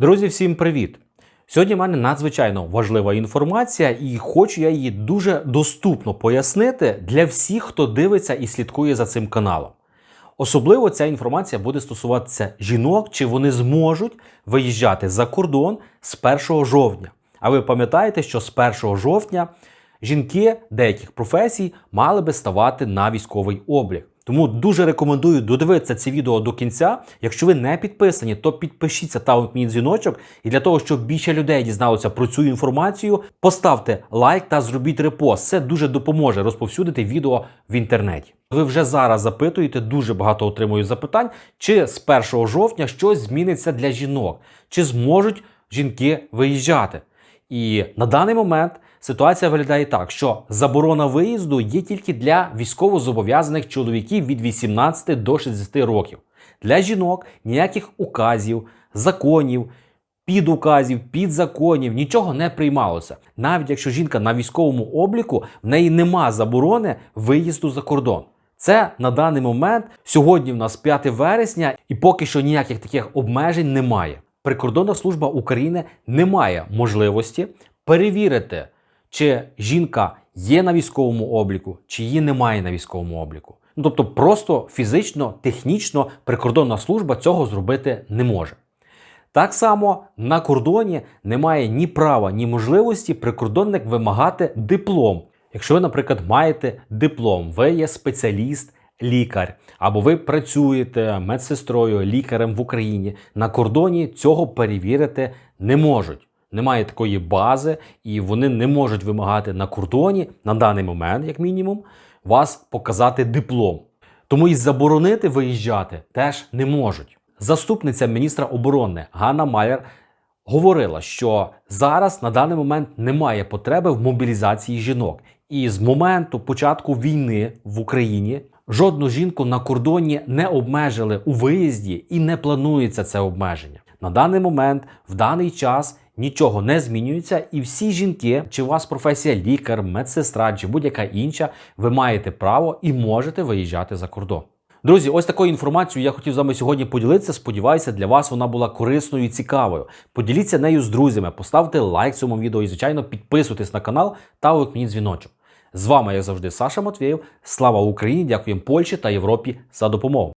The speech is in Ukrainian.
Друзі, всім привіт! Сьогодні в мене надзвичайно важлива інформація, і хочу я її дуже доступно пояснити для всіх, хто дивиться і слідкує за цим каналом. Особливо ця інформація буде стосуватися жінок, чи вони зможуть виїжджати за кордон з 1 жовтня. А ви пам'ятаєте, що з 1 жовтня жінки деяких професій мали би ставати на військовий облік. Тому дуже рекомендую додивитися це відео до кінця. Якщо ви не підписані, то підпишіться та мій дзвіночок. І для того, щоб більше людей дізналося про цю інформацію, поставте лайк та зробіть репост. Це дуже допоможе розповсюдити відео в інтернеті. Ви вже зараз запитуєте, дуже багато отримую запитань, чи з 1 жовтня щось зміниться для жінок, чи зможуть жінки виїжджати. І на даний момент ситуація виглядає так, що заборона виїзду є тільки для військовозобов'язаних чоловіків від 18 до 60 років. Для жінок ніяких указів, законів, підуказів, підзаконів нічого не приймалося. Навіть якщо жінка на військовому обліку, в неї нема заборони виїзду за кордон. Це на даний момент сьогодні в нас 5 вересня, і поки що ніяких таких обмежень немає. Прикордонна служба України не має можливості перевірити, чи жінка є на військовому обліку, чи її немає на військовому обліку. Ну, тобто, просто фізично, технічно прикордонна служба цього зробити не може. Так само на кордоні немає ні права, ні можливості прикордонник вимагати диплом. Якщо ви, наприклад, маєте диплом, ви є спеціаліст, лікар, або ви працюєте медсестрою, лікарем в Україні, на кордоні цього перевірити не можуть. Немає такої бази, і вони не можуть вимагати на кордоні на даний момент, як мінімум, вас показати диплом. Тому і заборонити виїжджати теж не можуть. Заступниця міністра оборони Ганна Майер говорила, що зараз на даний момент немає потреби в мобілізації жінок. І з моменту початку війни в Україні жодну жінку на кордоні не обмежили у виїзді і не планується це обмеження. На даний момент, в даний час. Нічого не змінюється, і всі жінки, чи у вас професія лікар, медсестра чи будь-яка інша, ви маєте право і можете виїжджати за кордон. Друзі, ось такою інформацією я хотів з вами сьогодні поділитися. Сподіваюся, для вас вона була корисною і цікавою. Поділіться нею з друзями, поставте лайк цьому відео і, звичайно, підписуйтесь на канал та увімкніть дзвіночок. З вами, як завжди, Саша Матвєєв. Слава Україні! Дякуємо Польщі та Європі за допомогу.